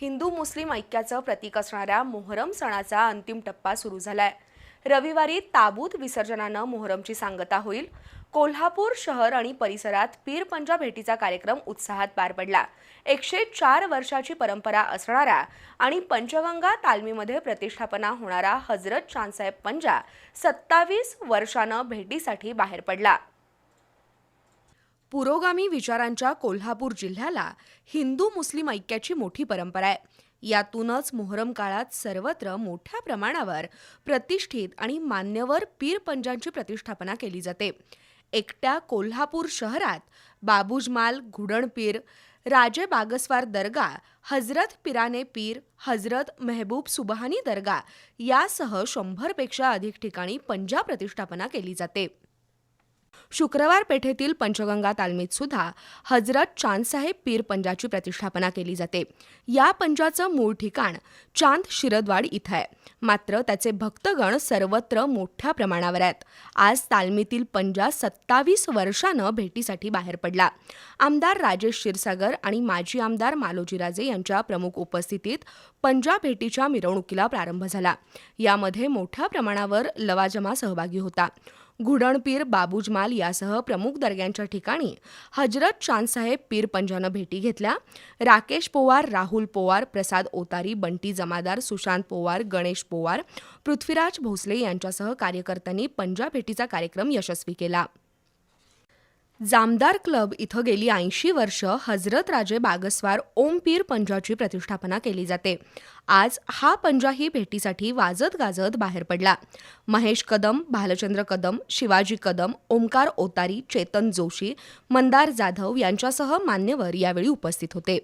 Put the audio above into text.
हिंदू मुस्लिम ऐक्याचं प्रतीक असणाऱ्या मोहरम सणाचा अंतिम टप्पा सुरू झालाय. रविवारी ताबूत विसर्जनानं मोहरमची सांगता होईल. कोल्हापूर शहर आणि परिसरात पीर पंजा भेटीचा कार्यक्रम उत्साहात पार पडला. एकशे चार वर्षाची परंपरा असणारा आणि पंचगंगा तालमीमध्ये प्रतिष्ठापना होणारा हजरत चांदसाहेब पंजा सत्तावीस वर्षानं भेटीसाठी बाहेर पडला. पुरोगामी विचारांच्या कोल्हापूर जिल्ह्याला हिंदू मुस्लिम ऐक्याची मोठी परंपरा आहे. यातूनच मोहरम काळात सर्वत्र मोठ्या प्रमाणावर प्रतिष्ठित आणि मान्यवर पीर पंजांची प्रतिष्ठापना केली जाते. एकट्या कोल्हापूर शहरात बाबूजमाल घुडणपीर राजे बागस्वार दर्गा हजरत पिराने पीर हजरत मेहबूब सुबहानी दर्गा यासह शंभरपेक्षा अधिक ठिकाणी पंजा प्रतिष्ठापना केली जाते. शुक्रवार पेठेतील पंचगंगा तालमीत सुद्धा हजरत चांदसाहेब पीर पंजाची प्रतिष्ठापना केली जाते. या पंजाचं मूळ ठिकाण चांद शिरदवाड इथं आहे. मात्र त्याचे भक्तगण सर्वत्र मोठ्या प्रमाणावर आहेत. आज तालमीतील पंजा सत्तावीस वर्षानं भेटीसाठी बाहेर पडला. आमदार राजेश क्षीरसागर आणि माजी आमदार मालोजीराजे यांच्या प्रमुख उपस्थितीत पंजा भेटीच्या मिरवणुकीला प्रारंभ झाला. यामध्ये मोठ्या प्रमाणावर लवाजमा सहभागी होता. घुडणपीर बाबूजमाल यासह प्रमुख दर्ग्यांच्या ठिकाणी हजरत शानसाहेब पीर पंजानं भेटी घेतल्या. राकेश पोवार राहुल पोवार प्रसाद ओतारी बंटी जमादार सुशांत पोवार गणेश पोवार पृथ्वीराज भोसले यांच्यासह कार्यकर्त्यांनी पंजा भेटीचा कार्यक्रम यशस्वी केला. जामदार क्लब इथं गेली ऐंशी वर्ष हजरत राजे बागस्वार ओम पीर पंजाची प्रतिष्ठापना केली जाते. आज हा पंजाही भेटीसाठी वाजत गाजत बाहेर पडला. महेश कदम भालचंद्र कदम शिवाजी कदम ओमकार ओतारी चेतन जोशी मंदार जाधव यांच्यासह मान्यवर यावेळी उपस्थित होते.